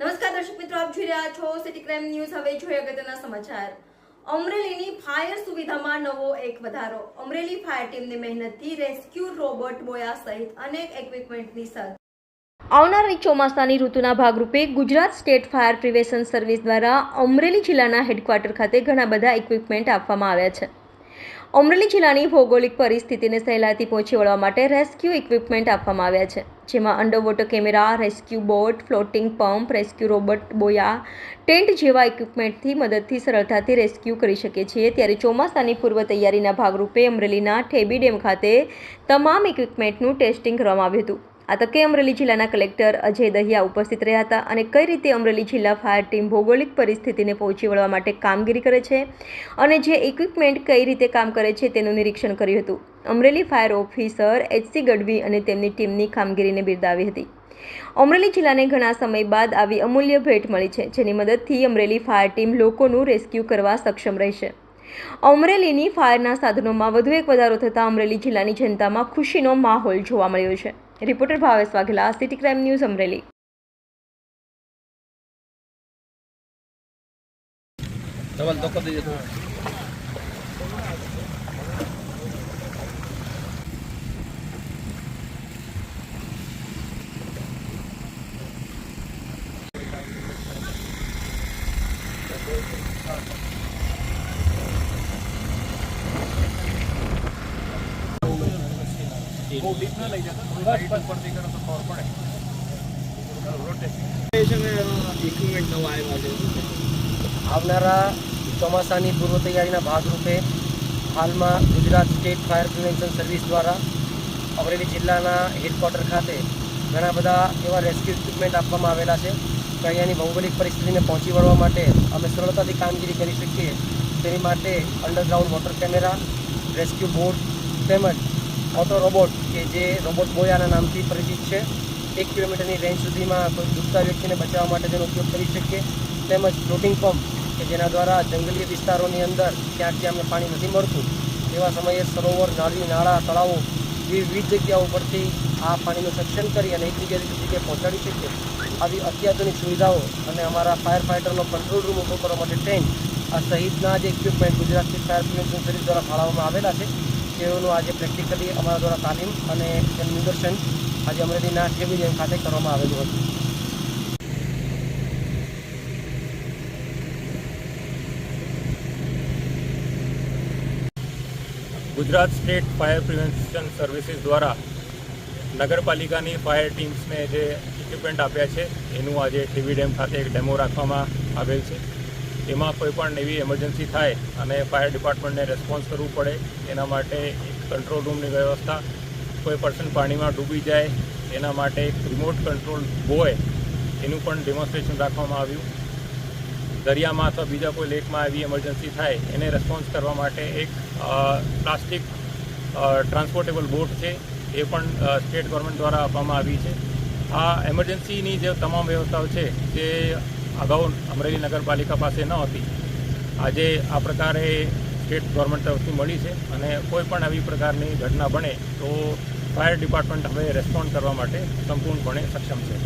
નમસ્કાર દર્શક મિત્રો, આપ જોઈ રહ્યા છો સિટી ક્રાઇમ ન્યૂઝ હવે જોઈએ અગત્યના સમાચાર. અમરેલીની ફાયર સુવિધામાં નવો એક વધારો. અમરેલી ફાયર ટીમની મહેનતથી રેસ્ક્યુ રોબોટ બોયા સહિત અનેક ઇક્વિપમેન્ટની સર આવનારી ચોમાસાની ઋતુના ભાગરૂપે Gujarat state fire prevention service દ્વારા અમરેલી જિલ્લાના હેડક્વાર્ટર ખાતે ઘણા બધા ઇક્વિપમેન્ટ આપવામાં આવ્યા છે. અમરેલી જિલ્લાની ભૌગોલિક પરિસ્થિતિને સહેલાઈથી પહોંચી વળવા માટે રેસ્ક્યુ ઇક્વિપમેન્ટ આપવામાં આવ્યા છે. જેમાં underwater camera rescue boat floating pump rescue robot buoy tent જેવા ઇક્વિપમેન્ટથી મદદથી સરળતાથી રેસ્ક્યુ કરી શકે છે. ત્યારે ચોમાસાની પૂર્વ તૈયારીના ભાગરૂપે અમરેલીના ઠેબી ડેમ ખાતે તમામ ઇક્વિપમેન્ટનું ટેસ્ટિંગ કરવામાં આવ્યું હતું. આ તકે અમરેલી જિલ્લાના કલેક્ટર અજય દહિયા ઉપસ્થિત રહ્યા હતા અને કઈ રીતે અમરેલી જિલ્લા ફાયર ટીમ ભૌગોલિક પરિસ્થિતિને પહોંચી વળવા માટે કામગીરી કરે છે અને જે ઇક્વિપમેન્ટ કઈ રીતે કામ કરે છે તેનું નિરીક્ષણ કર્યું હતું. Amreli fire officer HC Gadhvi અને તેમની ટીમની કામગીરીને બિરદાવી હતી. અમરેલી જિલ્લાને ઘણા સમય બાદ આવી અમૂલ્ય ભેટ મળી છે, જેની મદદથી અમરેલી ફાયર ટીમ લોકોનું રેસ્ક્યુ કરવા સક્ષમ રહેશે. અમરેલીની ફાયરના સાધનોમાં વધુ એક વધારો થતાં અમરેલી જિલ્લાની જનતામાં ખુશીનો માહોલ જોવા મળ્યો છે. Reporter Bhavesh Vaghela city crime news Amreli. આવનારા ચોમાસાની પૂર્વ તૈયારીના ભાગરૂપે હાલમાં Gujarat state fire prevention service દ્વારા અમરેલી જિલ્લાના હેડક્વાર્ટર ખાતે ઘણા બધા એવા રેસ્ક્યુ ઇક્વિપમેન્ટ આપવામાં આવેલા છે કે અહીંયાની ભૌગોલિક પરિસ્થિતિને પહોંચી વળવા માટે અમે સરળતાથી કામગીરી કરી શકીએ. તેની માટે underground water camera rescue boat તેમજ ઓટો રોબોટ કે જે રોબોટ બોયાના નામથી પરિચિત છે, એક કિલોમીટરની રેન્જ સુધીમાં કોઈ ડૂબતા વ્યક્તિને બચાવવા માટે તેનો ઉપયોગ કરી શકીએ. તેમજ ફ્લોટિંગ પંપ કે જેના દ્વારા જંગલીય વિસ્તારોની અંદર ક્યાંક જ્યાં અમને પાણી નથી મળતું, એવા સમયે સરોવર, નાળી, નાળા, તળાવો વિવિધ જગ્યાઓ પરથી આ પાણીનું સક્ષમ કરી અને એક જગ્યાએ પહોંચાડી શકીએ. આવી અત્યાધુનિક સુવિધાઓ અને અમારા ફાયર ફાઇટરનો કંટ્રોલ રૂમ ઊભો કરવા માટે ટ્રેન આ સહિતના જે ઇક્વિપમેન્ટ ગુજરાતની ફાયર પ્રિવેન્શન સર્વિસ દ્વારા ફાળવવામાં આવેલા છે. તેઓનું આજે પ્રેક્ટિકલી અમારા દ્વારા તાલીમ અને તેનું નિદર્શન આજે અમરેલીના ઠેબી ડેમ ખાતે કરવામાં આવેલું હતું. Gujarat state fire prevention services દ્વારા નગરપાલિકાની ફાયર ટીમ્સને જે ઇક્વિપમેન્ટ આપ્યા છે, એનું આજે ટીવી ડેમ ખાતે એક ડેમો રાખવામાં આવેલ છે. એમાં કોઈ પણ એવી એમરજન્સી થાય અને ફાયર ડિપાર્ટમેન્ટને રેસ્પોન્સ કરવું પડે, એના માટે એક કંટ્રોલ રૂમની વ્યવસ્થા, કોઈ પર્સન પાણીમાં ડૂબી જાય, એના માટે એક રિમોટ કંટ્રોલ બોય એનું પણ ડેમોન્સ્ટ્રેશન રાખવામાં આવ્યું. દરિયામાં અથવા બીજા કોઈ લેકમાં આવી એમરજન્સી થાય, એને રેસ્પોન્સ કરવા માટે એક પ્લાસ્ટિક ટ્રાન્સપોર્ટેબલ બોટ છે, એ પણ સ્ટેટ ગવર્મેન્ટ દ્વારા આપવામાં આવી છે. આ એમરજન્સીની જે તમામ વ્યવસ્થાઓ છે તે અગાઉ અમરેલી નગરપાલિકા પાસે ન હતી. આજે આ પ્રકારે સ્ટેટ ગવર્મેન્ટ તરફથી મળી છે અને કોઈ પણ આવી પ્રકારની ઘટના બને તો ફાયર ડિપાર્ટમેન્ટ હવે રેસ્પોન્ડ કરવા માટે સંપૂર્ણપણે સક્ષમ છે.